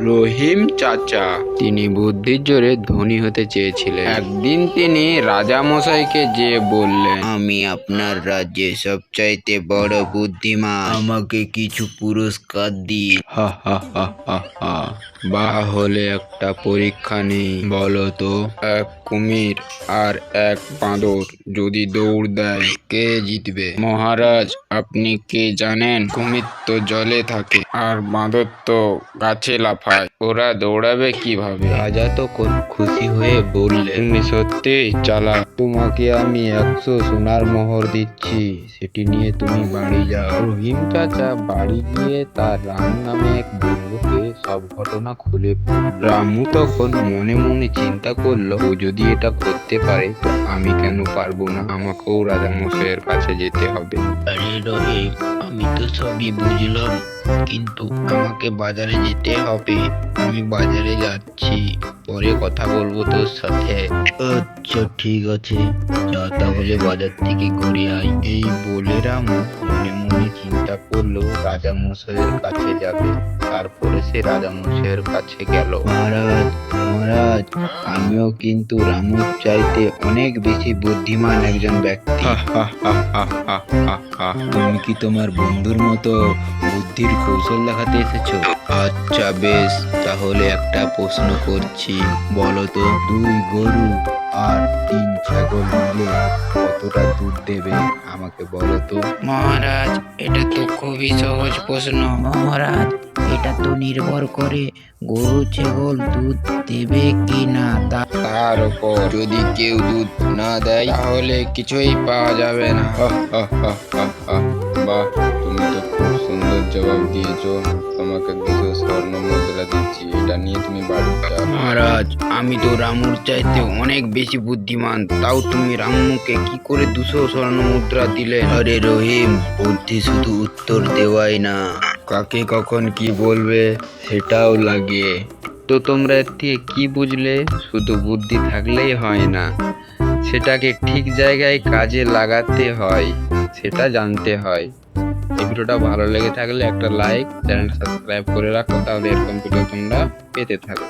রহিম চাচা। তিনি বুদ্ধির জোরে ধনী হতে চেয়েছিলেন। একদিন তিনি রাজা মশাইকে যে বললেন আমি আপনার রাজ্যে সবচাইতে বড় বুদ্ধিমান। আমাকে কিছু পুরস্কার দিন। হা হা হা হা হা। বা হলে একটা পরীক্ষা নেই বলো তো। এক কুমির আর এক বাঁদর যদি দৌড় দেয় কে জিতবে? মহারাজ আপনি কে জানেন? কুমির তো জলে থাকে আর বাঁদর তো গাছে লাফায়। ওরা দৌড়াবে কীভাবে? রাজা তো খুব খুশি হয়ে বললেন তুমি সত্যি চালা তোমাকে আমি একশো সোনার মোহর দিচ্ছি। সেটি নিয়ে তুমি বাড়ি যাও। রহিম চাচা বাড়ি গিয়ে তার রাম নামে এক বন্ধুকে সব ঘটনা খুলে। রামু তখন মনে মনে চিন্তা করল ও যদি এটা করতে পারে তো আমি কেন পারব না? আমাকেও রাজা মশাইয়ের কাছে যেতে হবে। আরে রহিম আমি তো সবই বুঝলাম, কিন্তু আমাকে বাজারে যেতে হবে। আমি বাজারে যাচ্ছি, পরে কথা বলব তোর সাথে। আচ্ছা ঠিক আছে। তাহলে বাজার থেকে ঘুরে আয়। এই বলে রামু মনে মনে চিন্তা করল রাজা মশাইয়ের কাছে যাবে। তারপরে সে রাজা মশাইয়ের কাছে গেল। মহারাজ মহারাজ আমিও কিন্তু রামুর চাইতে অনেক বেশি বুদ্ধিমান একজন ব্যক্তি। তুমি কি তোমার বন্ধুর মতো বুদ্ধির কৌশল দেখাতে এসেছ? আচ্ছা বেশ। তাহলে একটা প্রশ্ন করছি। বলো তো দুই গরু আর তিন ছাগল মিলে কতটা দুধ দেবে আমাকে বলো তো? মহারাজ এটা তো খুবই সহজ প্রশ্ন। মহারাজ এটা তো নির্ভর করে গরু ছাগল দুধ দেবে কি না তার উপর যদি কেউ দুধ না দেয় তাহলে কিছুই পাওয়া যাবে না। দিয়েছ তোমাকে দুশো স্বর্ণ মুদ্রা দিচ্ছি, এটা নিয়ে তুমি বাড়ি মহারাজ, আমি তো রামুর চাইতে অনেক বেশি বুদ্ধিমান, তাও তুমি রামুকে কি করে দুশো স্বর্ণ মুদ্রা দিলে? আরে রহিম, বুদ্ধি শুধু উত্তর দেওয়াই না। কাকে কখন কি বলবে সেটাও লাগে। তো তোমরা এর থেকে কি বুঝলে? শুধু বুদ্ধি থাকলেই হয় না, সেটাকে ঠিক জায়গায় কাজে লাগাতে হয়, সেটা জানতে হয়। ভিডিওটা ভালো লেগে থাকলে একটা লাইক চ্যানেল সাবস্ক্রাইব করে রাখো, তাহলে এরকম ভিডিও তোমরা পেতে থাকো।